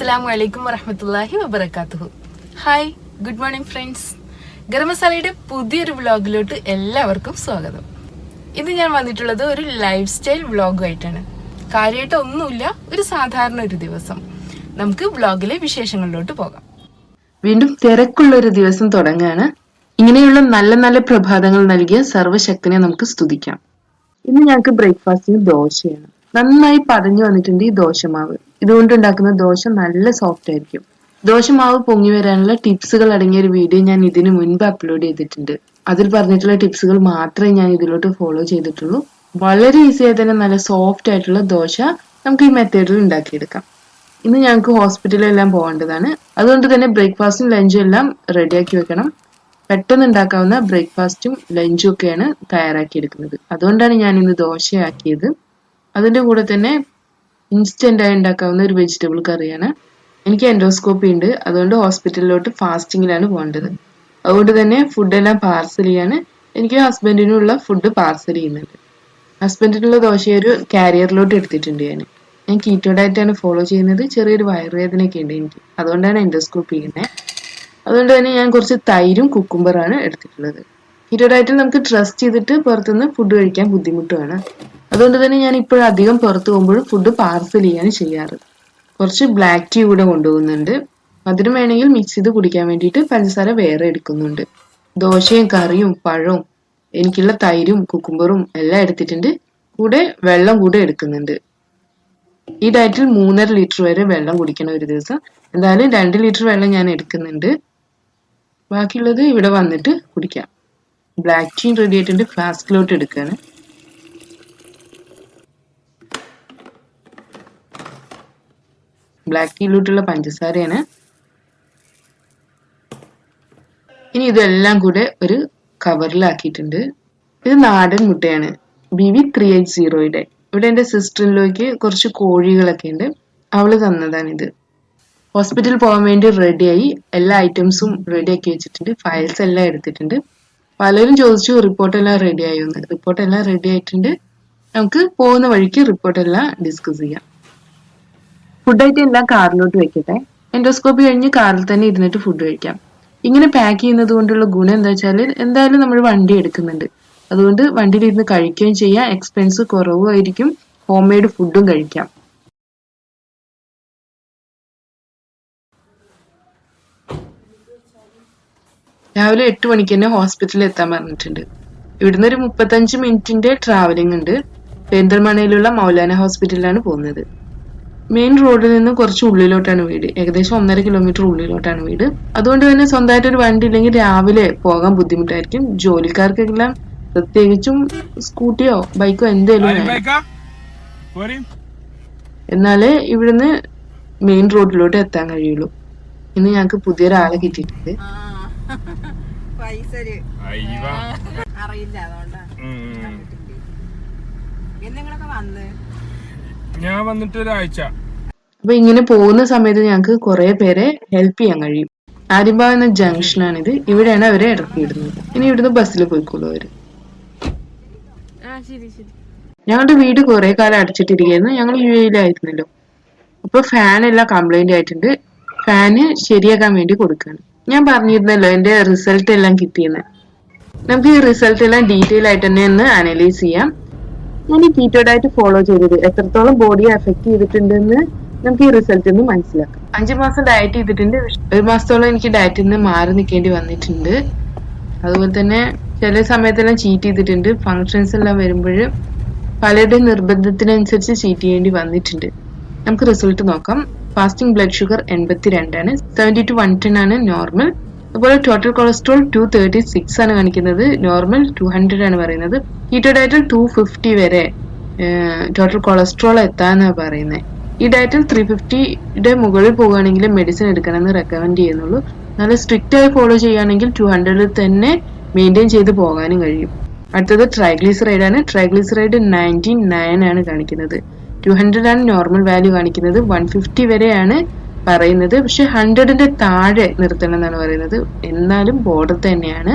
അസ്സാം വലൈക്കും വറഹമത്തല്ലാഹി വബർക്കാത്തു ഹായ് ഗുഡ് മോർണിംഗ് ഫ്രണ്ട്സ് ഗരം പുതിയൊരു വ്ളോഗിലോട്ട് എല്ലാവർക്കും സ്വാഗതം. ഇന്ന് ഞാൻ വന്നിട്ടുള്ളത് ഒരു ലൈഫ് സ്റ്റൈൽ വ്ളോഗുമായിട്ടാണ് കാര്യമായിട്ട് ഒന്നുമില്ല ഒരു സാധാരണ ഒരു ദിവസം. നമുക്ക് വ്ളോഗിലെ വിശേഷങ്ങളിലോട്ട് പോകാം. വീണ്ടും തിരക്കുള്ള ഒരു ദിവസം തുടങ്ങുകയാണ് ഇങ്ങനെയുള്ള നല്ല നല്ല പ്രഭാതങ്ങൾ നൽകിയ സർവശക്തിനെ നമുക്ക് സ്തുതിക്കാം. ഇന്ന് ഞങ്ങൾക്ക് ബ്രേക്ക്ഫാസ്റ്റിന് ദോശയാണ്. നന്നായി പതഞ്ഞു വന്നിട്ടുണ്ട് ഈ ദോശമാവ്. ഇതുകൊണ്ട് ഉണ്ടാക്കുന്ന ദോശ നല്ല സോഫ്റ്റ് ആയിരിക്കും. ദോശമാവ് പൊങ്ങി വരാനുള്ള ടിപ്സുകൾ അടങ്ങിയ ഒരു വീഡിയോ ഞാൻ ഇതിന് മുൻപ് അപ്ലോഡ് ചെയ്തിട്ടുണ്ട്. അതിൽ പറഞ്ഞിട്ടുള്ള ടിപ്സുകൾ മാത്രമേ ഞാൻ ഇതിലോട്ട് ഫോളോ ചെയ്തിട്ടുള്ളൂ. വളരെ ഈസി ആയി തന്നെ നല്ല സോഫ്റ്റ് ആയിട്ടുള്ള ദോശ നമുക്ക് ഈ മെത്തേഡിൽ ഉണ്ടാക്കിയെടുക്കാം. ഇന്ന് ഞങ്ങൾക്ക് ഹോസ്പിറ്റലിലെല്ലാം പോകേണ്ടതാണ്. അതുകൊണ്ട് തന്നെ ബ്രേക്ക്ഫാസ്റ്റും ലഞ്ചും എല്ലാം റെഡിയാക്കി വെക്കണം. പെട്ടെന്ന് ഉണ്ടാക്കാവുന്ന ബ്രേക്ക്ഫാസ്റ്റും ലഞ്ചും ഒക്കെയാണ് തയ്യാറാക്കിയെടുക്കുന്നത്. അതുകൊണ്ടാണ് ഞാൻ ഇന്ന് ദോശയാക്കിയത്. അതിന്റെ കൂടെ തന്നെ ഇൻസ്റ്റന്റ് ആയി ഉണ്ടാക്കാവുന്ന ഒരു വെജിറ്റബിൾ കറിയാണ്. എനിക്ക് എൻഡോസ്കോപ്പി ഉണ്ട്. അതുകൊണ്ട് ഹോസ്പിറ്റലിലോട്ട് ഫാസ്റ്റിങ്ങിലാണ് പോകേണ്ടത്. അതുകൊണ്ട് തന്നെ ഫുഡെല്ലാം പാർസൽ ചെയ്യാണ്. എനിക്ക് ഹസ്ബൻഡിനുള്ള ഫുഡ് പാർസൽ ചെയ്യുന്നുണ്ട്. ഹസ്ബൻഡിനുള്ള ദോശ ഒരു കാരിയറിലോട്ട് എടുത്തിട്ടുണ്ട് ഞാൻ ഞാൻ കീറ്റോ ഡയറ്റാണ് ഫോളോ ചെയ്യുന്നത്. ചെറിയൊരു വയറുവേദനയൊക്കെ ഉണ്ട് എനിക്ക്. അതുകൊണ്ടാണ് എൻഡോസ്കോപ്പി ചെയ്യുന്നത് അതുകൊണ്ട് തന്നെ ഞാൻ കുറച്ച് തൈരും കുക്കുംബറാണ് എടുത്തിട്ടുള്ളത്. കീറ്റോ ഡയറ്റിൽ നമുക്ക് ട്രസ്റ്റ് ചെയ്തിട്ട് പുറത്തുനിന്ന് ഫുഡ് കഴിക്കാൻ ബുദ്ധിമുട്ടാണ് അതുകൊണ്ട് തന്നെ ഞാൻ ഇപ്പോഴും അധികം പുറത്ത് പോകുമ്പോഴും ഫുഡ് പാർസൽ ചെയ്യാൻ ചെയ്യാറ്. കുറച്ച് ബ്ലാക്ക് ടീ കൂടെ കൊണ്ടുപോകുന്നുണ്ട്. മധുരം വേണമെങ്കിൽ മിക്സ് ചെയ്ത് കുടിക്കാൻ വേണ്ടിയിട്ട് പഞ്ചസാര വേറെ എടുക്കുന്നുണ്ട്. ദോശയും കറിയും പഴവും എനിക്കുള്ള തൈരും കുക്കുംബറും എല്ലാം എടുത്തിട്ടുണ്ട്. കൂടെ വെള്ളം കൂടെ എടുക്കുന്നുണ്ട്. ഈ ഡയറ്റിൽ മൂന്നര ലിറ്റർ വരെ വെള്ളം കുടിക്കണം ഒരു ദിവസം. എന്തായാലും രണ്ട് ലിറ്റർ വെള്ളം ഞാൻ എടുക്കുന്നുണ്ട്. ബാക്കിയുള്ളത് ഇവിടെ വന്നിട്ട് കുടിക്കാം. ബ്ലാക്ക് ടീ റെഡി ആയിട്ടുണ്ട്. ഫ്ലാസ്കിലോട്ട് എടുക്കുകയാണ് ബ്ലാക്ക് ടീയിലോട്ടുള്ള പഞ്ചസാരയാണ്. ഇനി ഇതെല്ലാം കൂടെ ഒരു കവറിലാക്കിയിട്ടുണ്ട് ഇത് നാടൻ മുട്ടയാണ്. ബി വി ത്രീ എയ്റ്റ് സീറോയുടെ ഇവിടെ എന്റെ സിസ്റ്ററിലേക്ക് കുറച്ച് കോഴികളൊക്കെ ഉണ്ട്. അവൾ തന്നതാണിത്. ഹോസ്പിറ്റലിൽ പോകാൻ വേണ്ടി റെഡിയായി എല്ലാ ഐറ്റംസും റെഡി ആക്കി വെച്ചിട്ടുണ്ട്. ഫയൽസ് എല്ലാം എടുത്തിട്ടുണ്ട്. പലരും ചോദിച്ചു റിപ്പോർട്ടെല്ലാം റെഡി ആയോ? എന്ന്. റിപ്പോർട്ട് എല്ലാം റെഡി ആയിട്ടുണ്ട്. നമുക്ക് പോകുന്ന വഴിക്ക് റിപ്പോർട്ടെല്ലാം ഡിസ്കസ് ചെയ്യാം. ഫുഡ് ഐറ്റം എല്ലാം കാറിലോട്ട് വെക്കട്ടെ. എൻഡോസ്കോപ്പി കഴിഞ്ഞ് കാറിൽ തന്നെ ഇരുന്നിട്ട് ഫുഡ് കഴിക്കാം. ഇങ്ങനെ പാക്ക് ചെയ്യുന്നത് കൊണ്ടുള്ള ഗുണം എന്താ വെച്ചാൽ എന്തായാലും നമ്മൾ വണ്ടി എടുക്കുന്നുണ്ട്. അതുകൊണ്ട് വണ്ടിയിൽ ഇരുന്ന് കഴിക്കുകയും ചെയ്യാം. എക്സ്പെൻസ് കുറവുമായിരിക്കും ഹോം മെയ്ഡ് ഫുഡും കഴിക്കാം. രാവിലെ എട്ട് മണിക്ക് തന്നെ ഹോസ്പിറ്റലിൽ എത്താൻ പറഞ്ഞിട്ടുണ്ട്. ഇവിടുന്ന് ഒരു മുപ്പത്തഞ്ച് മിനിറ്റിന്റെ ട്രാവലിംഗ് ഉണ്ട്. പെരിന്തൽമണയിലുള്ള മൗലാന ഹോസ്പിറ്റലിലാണ് പോകുന്നത്. മെയിൻ റോഡിൽ നിന്ന് കുറച്ച് ഉള്ളിലോട്ടാണ് വീട്. ഏകദേശം ഒന്നര കിലോമീറ്റർ ഉള്ളിലോട്ടാണ് വീട്. അതുകൊണ്ട് തന്നെ സ്വന്തമായിട്ട് ഒരു വണ്ടി ഇല്ലെങ്കിൽ രാവിലെ പോകാൻ ബുദ്ധിമുട്ടായിരിക്കും. ജോലിക്കാർക്കെല്ലാം പ്രത്യേകിച്ചും സ്കൂട്ടിയോ ബൈക്കോ എന്തേലും? എന്നാലേ ഇവിടുന്ന് മെയിൻ റോഡിലോട്ട് എത്താൻ കഴിയുള്ളൂ. ഇന്ന് ഞങ്ങൾക്ക് പുതിയൊരാളെ കിട്ടിയിട്ടുണ്ട്. അറിയില്ല അതുകൊണ്ടാ. ഉം. എന്തെങ്കിലൊക്കെ വന്ന്? ഞാൻ വന്നിട്ട് ഒരാഴ്ച. അപ്പൊ ഇങ്ങനെ പോകുന്ന സമയത്ത് ഞങ്ങൾക്ക് കുറെ പേരെ ഹെൽപ്പ് ചെയ്യാൻ കഴിയും. ആര്യമ്പാവ് എന്ന ജംഗ്ഷനാണിത് ഇവിടെയാണ് അവരെ ഇറക്കിയിടുന്നത്. ഇനി ഇവിടുന്ന് ബസ്സിൽ പോയിക്കോളൂ അവർ. ഞങ്ങളുടെ വീട് കുറെ കാലം അടച്ചിട്ടിരിക്കുന്നു. ഞങ്ങൾ യു എയിലായിരുന്നല്ലോ അപ്പൊ ഫാൻ എല്ലാം കംപ്ലൈന്റ് ആയിട്ടുണ്ട്. ഫാന് ശരിയാക്കാൻ വേണ്ടി കൊടുക്കുകയാണ് ഞാൻ പറഞ്ഞിരുന്നല്ലോ എന്റെ റിസൾട്ട് എല്ലാം കിട്ടിയെന്ന്. നമുക്ക് ഈ റിസൾട്ട് എല്ലാം ഡീറ്റെയിൽ ആയിട്ട് തന്നെ ഒന്ന് അനലൈസ് ചെയ്യാം. ഞാൻ ഈ കീറ്റോ ഡയറ്റ് ഫോളോ ചെയ്തത്. എത്രത്തോളം ബോഡിയെ എഫക്ട് ചെയ്തിട്ടുണ്ടെന്ന് നമുക്ക് ഈ റിസൾട്ട് നിന്ന് മനസ്സിലാക്കാം. അഞ്ചു മാസം ഡയറ്റ് ചെയ്തിട്ടുണ്ട്. ഒരു മാസത്തോളം എനിക്ക് ഡയറ്റിൽ നിന്ന് മാറി നിൽക്കേണ്ടി വന്നിട്ടുണ്ട്. അതുപോലെ തന്നെ ചില സമയത്തെല്ലാം ചീറ്റ് ചെയ്തിട്ടുണ്ട്. ഫങ്ഷൻസ് എല്ലാം വരുമ്പോൾ പലരുടെയും നിർബന്ധത്തിനനുസരിച്ച് ചീറ്റ് ചെയ്യേണ്ടി വന്നിട്ടുണ്ട്. നമുക്ക് റിസൾട്ട് നോക്കാം. ഫാസ്റ്റിംഗ് ബ്ലഡ് ഷുഗർ എൺപത്തി രണ്ടാണ് സെവന്റി ടു വൺ ടെൻ ആണ് നോർമൽ അതുപോലെ total cholesterol two thirty six ആണ് കാണിക്കുന്നത്. നോർമൽ ടു ഹൺഡ്രഡ് ആണ് പറയുന്നത്. കീറ്റോ ഡയറ്റിൽ ടു ഫിഫ്റ്റി വരെ ടോട്ടൽ കൊളസ്ട്രോൾ എത്താന്നാണ് പറയുന്നത് ഈ ഡയറ്റിൽ ത്രീ ഫിഫ്റ്റിയുടെ മുകളിൽ പോവുകയാണെങ്കിൽ മെഡിസിൻ എടുക്കണമെന്ന് റെക്കമെൻഡ് ചെയ്യുന്നുള്ളൂ. നല്ല സ്ട്രിക്റ്റ് ആയി ഫോളോ ചെയ്യുകയാണെങ്കിൽ ടു ഹൺഡ്രഡിൽ തന്നെ മെയിന്റെയിൻ ചെയ്ത് പോകാനും കഴിയും. അടുത്തത് ട്രൈഗ്ലിസറൈഡ് ആണ്. ട്രൈഗ്ലിസറൈഡ് നയന്റി നയൻ ആണ് കാണിക്കുന്നത്. ടു ഹൺഡ്രഡ് ആണ് നോർമൽ വാല്യൂ കാണിക്കുന്നത്. വൺ ഫിഫ്റ്റി വരെയാണ് പറയുന്നത്. പക്ഷെ ഹൺഡ്രഡിന്റെ താഴെ നിർത്തണം എന്നാണ് പറയുന്നത്. എന്നാലും ബോർഡർ തന്നെയാണ്.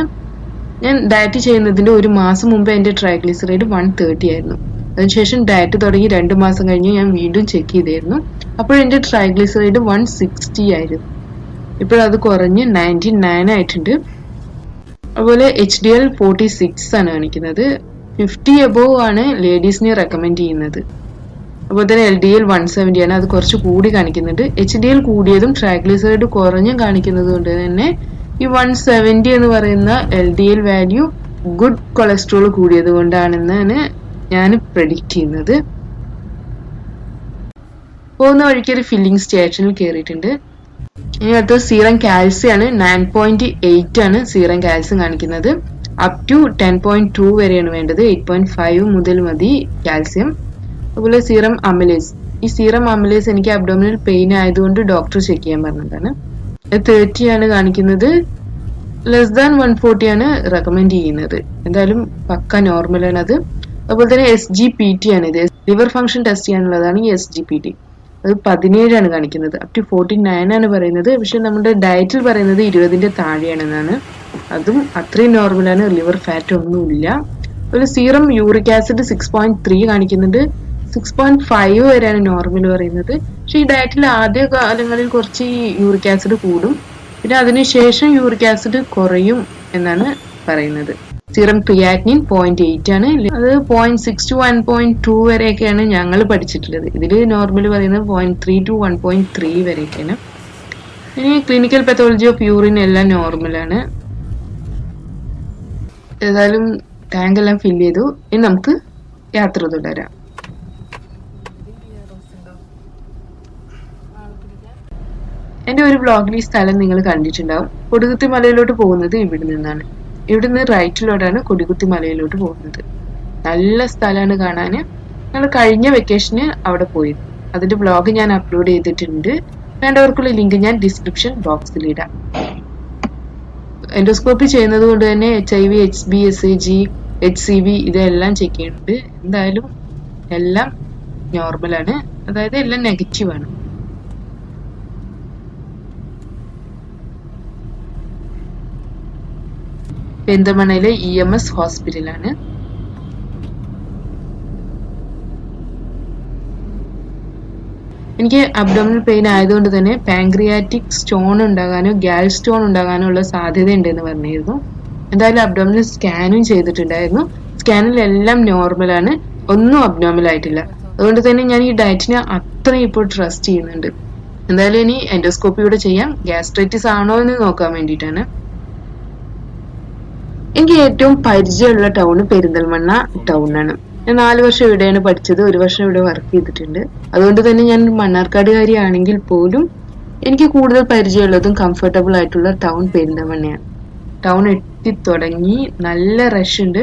ഞാൻ ഡയറ്റ് ചെയ്യുന്നതിന്റെ ഒരു മാസം മുമ്പ് എന്റെ ട്രൈഗ്ലിസറൈഡ് വൺ തേർട്ടി ആയിരുന്നു. അതിനുശേഷം ഡയറ്റ് തുടങ്ങി രണ്ട് മാസം കഴിഞ്ഞ് ഞാൻ വീണ്ടും ചെക്ക് ചെയ്തായിരുന്നു അപ്പോൾ എന്റെ ട്രൈഗ്ലിസറൈഡ് വൺ സിക്സ്റ്റി ആയിരുന്നു. ഇപ്പോഴത് കുറഞ്ഞ് നയന്റി നയൻ ആയിട്ടുണ്ട്. അതുപോലെ H D L forty six ആണ് കാണിക്കുന്നത്. ഫിഫ്റ്റി എബോവ് ആണ് ലേഡീസിനെ റെക്കമെൻഡ് ചെയ്യുന്നത്. അതുപോലെ തന്നെ L D L one seventy ആണ്. അത് കുറച്ച് കൂടി കാണിക്കുന്നുണ്ട്. എച്ച് ഡി എൽ കൂടിയതും ട്രാഗ്ലിസൈഡ് കുറഞ്ഞും കാണിക്കുന്നത് കൊണ്ട് തന്നെ ഈ വൺ സെവന്റി എന്ന് പറയുന്ന L D L value good cholesterol കൂടിയത് കൊണ്ടാണെന്നാണ് ഞാൻ പ്രഡിക്റ്റ് ചെയ്യുന്നത്. പോകുന്ന വഴിക്ക് ഒരു ഫില്ലിംഗ് സ്റ്റേഷനിൽ കയറിയിട്ടുണ്ട് ഇനി അടുത്ത സീറം കാൽസ്യം ആണ്. നയൻ പോയിന്റ് എയ്റ്റ് ആണ് സീറം കാൽസ്യം കാണിക്കുന്നത്. Up to ten point two വരെയാണ് വേണ്ടത്. എയ്റ്റ് പോയിന്റ് ഫൈവ് മുതൽ മതി കാൽസ്യം അതുപോലെ സീറം അമിലേസ് ഈ സീറം അമിലേസ് എനിക്ക് അബ്ഡോമിനൽ പെയിൻ ആയതുകൊണ്ട് ഡോക്ടർ ചെക്ക് ചെയ്യാൻ പറഞ്ഞതാണ്. തേർട്ടി ആണ് കാണിക്കുന്നത്. ലെസ് ദാൻ വൺ ഫോർട്ടി ആണ് റെക്കമെൻഡ് ചെയ്യുന്നത്. എന്തായാലും പക്ക നോർമലാണ് അത്. അതുപോലെ തന്നെ എസ് ജി പി ടി ആണ് ഇത്. ലിവർ ഫംഗ്ഷൻ ടെസ്റ്റ് ചെയ്യാനുള്ളതാണ് ഈ എസ് ജി പി ടി അത് പതിനേഴാണ് കാണിക്കുന്നത്. അപ് ടു ഫോർട്ടി നയൻ ആണ് പറയുന്നത്. പക്ഷെ നമ്മുടെ ഡയറ്റിൽ പറയുന്നത് ഇരുപതിന്റെ താഴെയാണെന്നാണ്. അതും അത്രയും നോർമലാണ് ലിവർ ഫാറ്റ് ഒന്നുമില്ല. അതുപോലെ serum uric acid six point three കാണിക്കുന്നുണ്ട്. സിക്സ് പോയിന്റ് ഫൈവ് വരെയാണ് നോർമൽ പറയുന്നത്. പക്ഷെ ഈ ഡയറ്റിൽ ആദ്യ കാലങ്ങളിൽ കുറച്ച് യൂറിക് ആസിഡ് കൂടും. പിന്നെ അതിനുശേഷം യൂറിക് ആസിഡ് കുറയും എന്നാണ് പറയുന്നത്. സീറം ക്രിയാറ്റിനിൻ പോയിന്റ് എയ്റ്റ് ആണ്. അത് point six to one point two വരെയൊക്കെയാണ് ഞങ്ങൾ പഠിച്ചിട്ടുള്ളത്. ഇതിൽ നോർമൽ പറയുന്നത് point three to one point three വരെയൊക്കെയാണ്. ഇനി ക്ലിനിക്കൽ പത്തോളജി ഓഫ് യൂറിൻ എല്ലാം നോർമലാണ് ഏതായാലും ടാങ്ക് എല്ലാം ഫില്ല് ചെയ്തു. ഇനി നമുക്ക് യാത്ര തുടരാം. എന്റെ ഒരു വ്ളോഗിൽ ഈ സ്ഥലം നിങ്ങൾ കണ്ടിട്ടുണ്ടാവും. കൊടികുത്തി മലയിലോട്ട് പോകുന്നത് ഇവിടെ നിന്നാണ്. ഇവിടുന്ന് റൈറ്റിലോട്ടാണ് കൊടികുത്തി മലയിലോട്ട് പോകുന്നത്. നല്ല സ്ഥലമാണ് കാണാൻ ഞങ്ങൾ കഴിഞ്ഞ വെക്കേഷന് അവിടെ പോയത് അതിന്റെ ബ്ലോഗ് ഞാൻ അപ്ലോഡ് ചെയ്തിട്ടുണ്ട്. വേണ്ടവർക്കുള്ള ലിങ്ക് ഞാൻ ഡിസ്ക്രിപ്ഷൻ ബോക്സിൽ ഇടാം. എൻഡോസ്കോപ്പി ചെയ്യുന്നത് കൊണ്ട് തന്നെ H I V H B S G H C V ഇതെല്ലാം ചെക്ക് ചെയ്യുന്നുണ്ട്. എന്തായാലും എല്ലാം നോർമലാണ് അതായത് എല്ലാം നെഗറ്റീവ് ആണ് പെരിന്തമണ്ണയിലെ ഇ എം എസ് ഹോസ്പിറ്റലാണ് എനിക്ക് അബ്ഡോമിനൽ പെയിൻ ആയതുകൊണ്ട് തന്നെ പാങ്ക്രിയാറ്റിക് സ്റ്റോൺ ഉണ്ടാകാനോ ഗ്യാൽ സ്റ്റോൺ ഉണ്ടാകാനോ ഉള്ള സാധ്യത ഉണ്ടെന്ന് പറഞ്ഞിരുന്നു. എന്തായാലും അബ്ഡോമിനൽ സ്കാനും ചെയ്തിട്ടുണ്ടായിരുന്നു. സ്കാനിൽ എല്ലാം നോർമലാണ് ഒന്നും അബ്ഡോമിനൽ ആയിട്ടില്ല. അതുകൊണ്ട് തന്നെ ഞാൻ ഈ ഡയറ്റിനെ അത്രയും ഇപ്പോൾ ട്രസ്റ്റ് ചെയ്യുന്നുണ്ട്. എന്തായാലും ഇനി എൻഡോസ്കോപ്പി കൂടെ ചെയ്യാം. ഗ്യാസ്ട്രൈറ്റിസ് ആണോ എന്ന് നോക്കാൻ വേണ്ടിയിട്ടാണ്. എനിക്ക് ഏറ്റവും പരിചയമുള്ള ടൗൺ പെരിന്തൽമണ്ണ ടൗൺ ആണ്. ഞാൻ നാല് വർഷം ഇവിടെയാണ് പഠിച്ചത് ഒരു വർഷം ഇവിടെ വർക്ക് ചെയ്തിട്ടുണ്ട്. അതുകൊണ്ട് തന്നെ ഞാൻ മണ്ണാർക്കാടുകാരിയാണെങ്കിൽ പോലും എനിക്ക് കൂടുതൽ പരിചയമുള്ളതും കംഫർട്ടബിൾ ആയിട്ടുള്ള ടൗൺ പെരിന്തൽമണ്ണയാണ്. ടൗൺ എത്തി തുടങ്ങി നല്ല റഷ് ഉണ്ട്.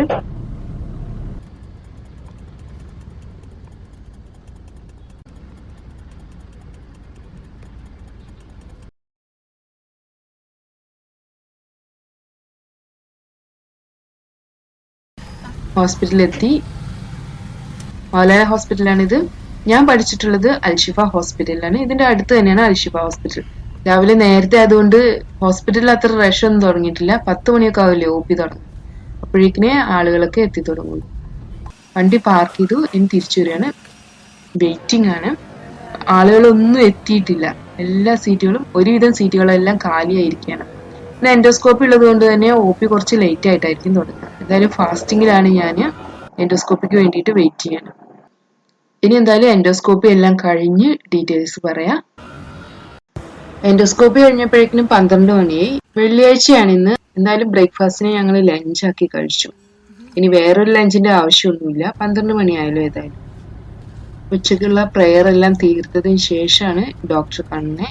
ഹോസ്പിറ്റലിലെത്തി ഹോസ്പിറ്റലാണ് ഇത് ഞാൻ പഠിച്ചിട്ടുള്ളത് അൽഷിഫ ഹോസ്പിറ്റലിലാണ് ഇതിന്റെ അടുത്ത് തന്നെയാണ് അൽഷിഫ ഹോസ്പിറ്റൽ രാവിലെ നേരത്തെ ആയതുകൊണ്ട് ഹോസ്പിറ്റലിൽ അത്ര റഷ് ഒന്നും തുടങ്ങിയിട്ടില്ല. പത്ത് മണിയൊക്കെ ആവില്ലേ ഒ പി തുടങ്ങും അപ്പോഴേക്കിനെ ആളുകളൊക്കെ എത്തി തുടങ്ങുന്നു. വണ്ടി പാർക്ക് ചെയ്തു. ഇനി തിരിച്ചു വരികയാണ്. വെയിറ്റിംഗ് ആണ്. ആളുകളൊന്നും എത്തിയിട്ടില്ല. എല്ലാ സീറ്റുകളും ഒരുവിധം സീറ്റുകളെല്ലാം കാലിയായിരിക്കുകയാണ്. പിന്നെ എൻഡോസ്കോപ്പി ഉള്ളത് കൊണ്ട് തന്നെ ഒ പി കുറച്ച് ലേറ്റ് ആയിട്ടായിരിക്കും തുടങ്ങുക. എന്തായാലും ഫാസ്റ്റിങ്ങിലാണ് ഞാൻ എൻഡോസ്കോപ്പിക്ക് വേണ്ടിയിട്ട് വെയിറ്റ് ചെയ്യണം. ഇനി എന്തായാലും എൻഡോസ്കോപ്പി എല്ലാം കഴിഞ്ഞ് ഡീറ്റെയിൽസ് പറയാം. എൻഡോസ്കോപ്പി കഴിഞ്ഞപ്പോഴേക്കും പന്ത്രണ്ട് മണിയായി. വെള്ളിയാഴ്ചയാണ് ഇന്ന്. എന്തായാലും ബ്രേക്ക്ഫാസ്റ്റിനെ ഞങ്ങൾ ലഞ്ചാക്കി കഴിച്ചു. ഇനി വേറൊരു ലഞ്ചിന്റെ ആവശ്യമൊന്നുമില്ല. പന്ത്രണ്ട് മണിയായാലും ഏതായാലും. ഉച്ചയ്ക്കുള്ള പ്രെയർ എല്ലാം തീർത്തതിന് ശേഷമാണ് ഡോക്ടർ കാണുന്നത്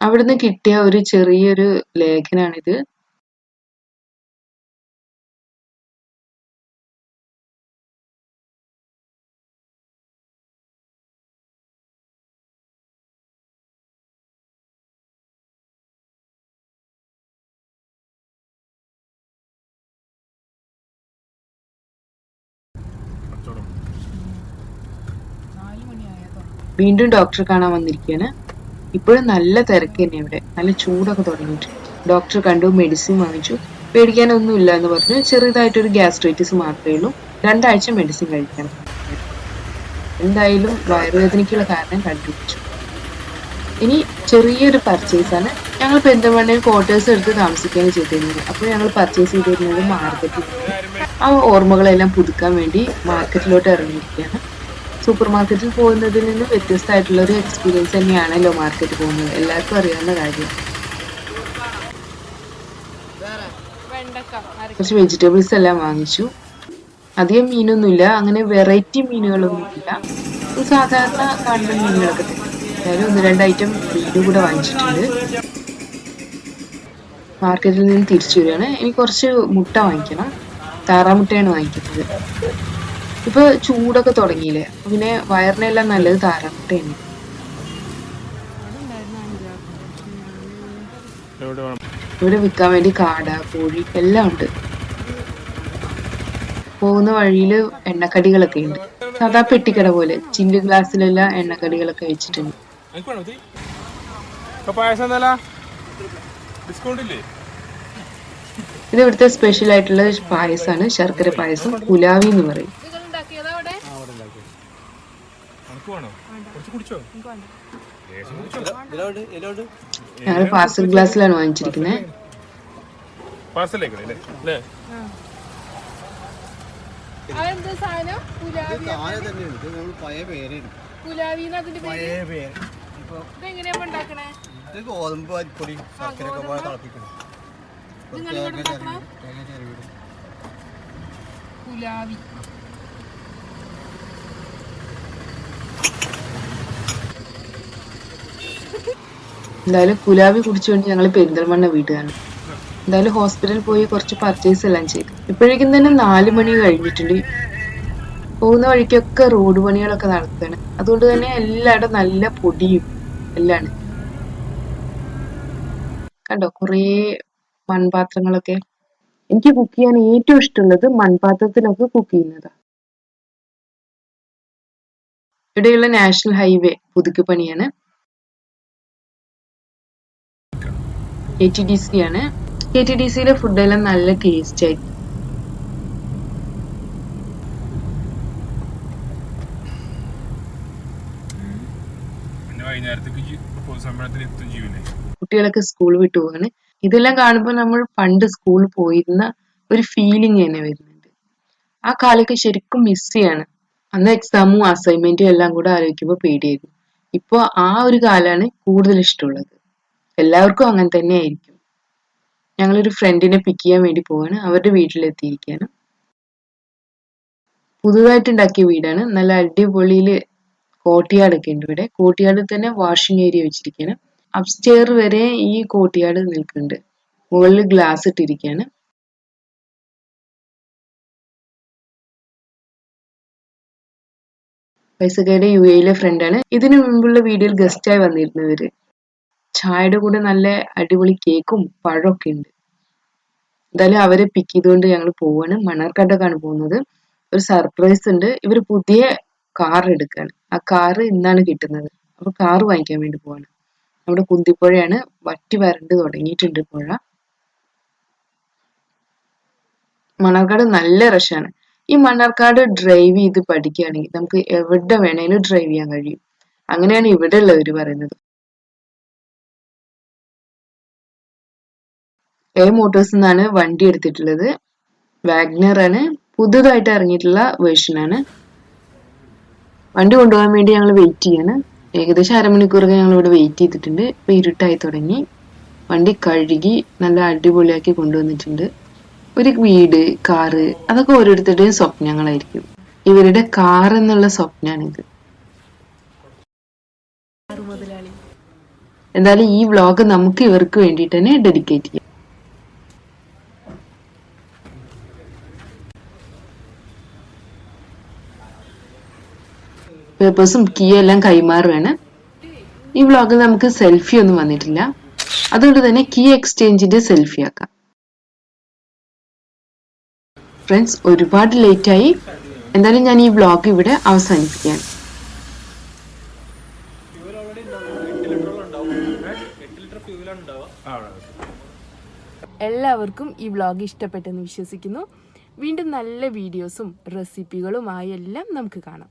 അവിടുന്ന് കിട്ടിയ ഒരു ചെറിയൊരു ലേഖനാണിത്. വീണ്ടും ഡോക്ടറെ കാണാൻ വന്നിരിക്കുകയാണ് ഇപ്പോഴും നല്ല തിരക്ക് തന്നെ ഇവിടെ. നല്ല ചൂടൊക്കെ തുടങ്ങിയിട്ട്. ഡോക്ടർ കണ്ടു മെഡിസിൻ വാങ്ങിച്ചു. പേടിക്കാനൊന്നുമില്ല എന്ന് പറഞ്ഞു. ചെറുതായിട്ടൊരു ഗ്യാസ്ട്രൈറ്റിസ് മാത്രമേ ഉള്ളൂ. രണ്ടാഴ്ച മെഡിസിൻ കഴിക്കണം. എന്തായാലും വയറുവേദനയ്ക്കുള്ള കാരണം കണ്ടുപിടിച്ചു. ഇനി ചെറിയൊരു പർച്ചേസ് ആണ്. ഞങ്ങൾ പെരിന്തൽമണ്ണയിൽ ക്വാർട്ടേഴ്സ് എടുത്ത് താമസിക്കുകയാണ് ചെയ്തിരുന്നത്. അപ്പോൾ ഞങ്ങൾ പർച്ചേസ് ചെയ്തിരുന്നത് മാർക്കറ്റിൽ ആ ഓർമ്മകളെല്ലാം പുതുക്കാൻ വേണ്ടി മാർക്കറ്റിലോട്ട് ഇറങ്ങിയിരിക്കുകയാണ്. സൂപ്പർ മാർക്കറ്റിൽ പോകുന്നതിൽ നിന്ന് വ്യത്യസ്തമായിട്ടുള്ള ഒരു എക്സ്പീരിയൻസ് തന്നെയാണല്ലോ മാർക്കറ്റ് പോകുന്നത്. എല്ലാവർക്കും അറിയാവുന്ന കാര്യം. കുറച്ച് വെജിറ്റബിൾസ് എല്ലാം വാങ്ങിച്ചു. അധികം മീനൊന്നുമില്ല. അങ്ങനെ വെറൈറ്റി മീനുകളൊന്നും ഇല്ല സാധാരണ കാണുന്ന മീനുകളൊക്കെ അതായത് ഒന്ന് രണ്ട് ഐറ്റം മീനും കൂടെ വാങ്ങിച്ചിട്ടുണ്ട്. മാർക്കറ്റിൽ നിന്ന് തിരിച്ചു വരികയാണ്. ഇനി കുറച്ച് മുട്ട വാങ്ങിക്കണം. താറാമുട്ടയാണ് വാങ്ങിക്കുന്നത്. ഇപ്പൊ ചൂടൊക്കെ തുടങ്ങിയില്ലേ? പിന്നെ വയറിനെല്ലാം നല്ലത് വേണം? ഇവിടെ വിൽക്കാൻ വേണ്ടി കാട കോഴി എല്ലാം ഉണ്ട്. പോകുന്ന വഴിയിൽ എണ്ണക്കടികളൊക്കെ ഉണ്ട്. സാധാ പെട്ടിക്കട പോലെ ചില്ല് ഗ്ലാസ്സിലെല്ലാം എണ്ണക്കടികളൊക്കെ വെച്ചിട്ടുണ്ട്. ഇത്? ഇവിടുത്തെ സ്പെഷ്യൽ ആയിട്ടുള്ള പായസമാണ് ശർക്കര പായസം പുലാവി എന്ന് പറയും. എനിക്ക് വേണോ? കുറച്ച് കുടിച്ചോ? ലേശം കുടിച്ചോ? ഞങ്ങൾ പാർസൽ ഗ്ലാസ്സിലാണ് വാങ്ങിച്ചിരിക്കുന്നത് പാർസലേക്ക് അല്ലേ? അല്ലേ? അതെന്താ സാധനം? പുലാവി പുലാവിന്ന് അതിന്റെ പേര്? പഴയ പേര്. ഇപ്പൊ ഇതെങ്ങനെയാ ഉണ്ടാക്കണേ? ഇത് ഗോതമ്പ് അരിപ്പൊടി ശർക്കരയൊക്കെ പോലെ തിളപ്പിക്കണം പുലാവി. എന്തായാലും കുലാബി കുടിച്ചുകൊണ്ട് ഞങ്ങൾ പെരിന്തൽമണ്ണ വീടുകയാണ് എന്തായാലും ഹോസ്പിറ്റലിൽ പോയി കുറച്ച് പർച്ചേസ് എല്ലാം ചെയ്തു. ഇപ്പോഴേക്കും തന്നെ നാല് മണി കഴിഞ്ഞിട്ടുണ്ട്. പോകുന്ന വഴിക്കൊക്കെ റോഡ് പണികളൊക്കെ നടക്കുകയാണ് അതുകൊണ്ട് തന്നെ എല്ലായിടും നല്ല പൊടിയും എല്ലാം കണ്ടോ? കുറേ മൺപാത്രങ്ങളൊക്കെ. എനിക്ക് കുക്ക് ചെയ്യാൻ ഏറ്റവും ഇഷ്ടമുള്ളത് മൺപാത്രത്തിലൊക്കെ കുക്ക് ചെയ്യുന്നതാണ് ഇവിടെയുള്ള നാഷണൽ ഹൈവേ പുതുക്കി പണിയാണ്. കെ ടി ഡി സി ആണ് കെ ടി ഡി സിയിലെ ഫുഡെല്ലാം നല്ല ടേസ്റ്റ് ആയിരിക്കും കുട്ടികളൊക്കെ സ്കൂൾ വിട്ടു പോവാണ്. ഇതെല്ലാം കാണുമ്പോൾ നമ്മൾ പണ്ട് സ്കൂളിൽ പോയിരുന്ന ഒരു ഫീലിംഗ് തന്നെ വരുന്നുണ്ട്. ആ കാലൊക്കെ ശരിക്കും മിസ് ചെയ്യാണ്. അന്ന് എക്സാമും അസൈൻമെന്റും എല്ലാം കൂടെ ആലോചിക്കുമ്പോൾ പേടിയായിരുന്നു. ഇപ്പോൾ ആ ഒരു കാലാണ് കൂടുതൽ ഇഷ്ടമുള്ളത്. എല്ലാവർക്കും അങ്ങനെ തന്നെ ആയിരിക്കും. ഞങ്ങളൊരു ഫ്രണ്ടിനെ പിക്ക് ചെയ്യാൻ വേണ്ടി പോവാണ്. അവരുടെ വീട്ടിലെത്തിയിരിക്കുകയാണ് പുതുതായിട്ട് ഉണ്ടാക്കിയ വീടാണ്. നല്ല അടിപൊളിയിൽ കോട്ടിയാടൊക്കെ ഉണ്ട് ഇവിടെ. കോട്ടിയാടിൽ തന്നെ വാഷിംഗ് ഏരിയ വെച്ചിരിക്കുകയാണ് അപ്സ്റ്റെയർ വരെ ഈ കോട്ടിയാട് നിൽക്കുന്നുണ്ട്. മുകളിൽ ഗ്ലാസ് ഇട്ടിരിക്കുകയാണ് പൈസക്കാരുടെ യു എയിലെ ഫ്രണ്ടാണ് ഇതിനു മുമ്പുള്ള വീഡിയോയിൽ ഗസ്റ്റായി വന്നിരുന്നവര്. ചായയുടെ കൂടെ നല്ല അടിപൊളി കേക്കും പഴമൊക്കെ ഉണ്ട്. എന്തായാലും അവരെ പിക്ക് ചെയ്തുകൊണ്ട് ഞങ്ങൾ പോവാണ്. മണ്ണാർക്കാട്ടേക്കാണ് പോകുന്നത്. ഒരു സർപ്രൈസ് ഉണ്ട്. ഇവർ പുതിയ കാർ എടുക്കുകയാണ് ആ കാറ് ഇന്നാണ് കിട്ടുന്നത്. അപ്പൊ കാർ വാങ്ങിക്കാൻ വേണ്ടി പോവാണ്. നമ്മുടെ കുന്തിപ്പുഴയാണ്. വറ്റി വരണ്ട് തുടങ്ങിയിട്ടുണ്ട് പുഴ. മണ്ണാർക്കാട് നല്ല റഷാണ് ഈ മണ്ണാർക്കാട് ഡ്രൈവ് ചെയ്ത് പഠിക്കുകയാണെങ്കിൽ നമുക്ക് എവിടെ വേണേലും ഡ്രൈവ് ചെയ്യാൻ കഴിയും. അങ്ങനെയാണ് ഇവിടെ ഉള്ളവർ പറയുന്നത്. എ മോട്ടോഴ്സ് നിന്നാണ് വണ്ടി എടുത്തിട്ടുള്ളത്. വാഗ്നർ ആണ്. പുതുതായിട്ട് ഇറങ്ങിയിട്ടുള്ള വേർഷൻ ആണ്. വണ്ടി കൊണ്ടുപോകാൻ വേണ്ടി ഞങ്ങൾ വെയിറ്റ് ചെയ്യാണ്. ഏകദേശം അരമണിക്കൂറൊക്കെ ഞങ്ങൾ ഇവിടെ വെയിറ്റ് ചെയ്തിട്ടുണ്ട്. ഇപ്പൊ ഇരുട്ടായി തുടങ്ങി. വണ്ടി കഴുകി നല്ല അടിപൊളിയാക്കി കൊണ്ടുവന്നിട്ടുണ്ട്. ഒരു വീട് കാറ് അതൊക്കെ ഓരോരുത്തരുടെയും സ്വപ്നങ്ങളായിരിക്കും. ഇവരുടെ കാർ എന്നുള്ള സ്വപ്നാണിത്. എന്തായാലും ഈ വ്ലോഗ് നമുക്ക് ഇവർക്ക് വേണ്ടിയിട്ട് തന്നെ ഡെഡിക്കേറ്റ് ചെയ്യാം. പേപ്പേഴ്സും കീ എല്ലാം കൈമാറുകയാണ് ഈ വ്ളോഗിൽ നമുക്ക് സെൽഫി ഒന്നും വന്നിട്ടില്ല. അതുകൊണ്ട് തന്നെ കീ എക്സ്ചേഞ്ചിന്റെ സെൽഫി ആക്കാം. ഫ്രണ്ട്സ് ഒരുപാട് ലേറ്റ് ആയി. എന്തായാലും ഞാൻ ഈ വ്ളോഗ് ഇവിടെ അവസാനിപ്പിക്കുകയാണ്. എല്ലാവർക്കും ഈ വ്ളോഗ് ഇഷ്ടപ്പെട്ടെന്ന് വിശ്വസിക്കുന്നു. വീണ്ടും നല്ല വീഡിയോസും റെസിപ്പികളുമായെല്ലാം നമുക്ക് കാണാം.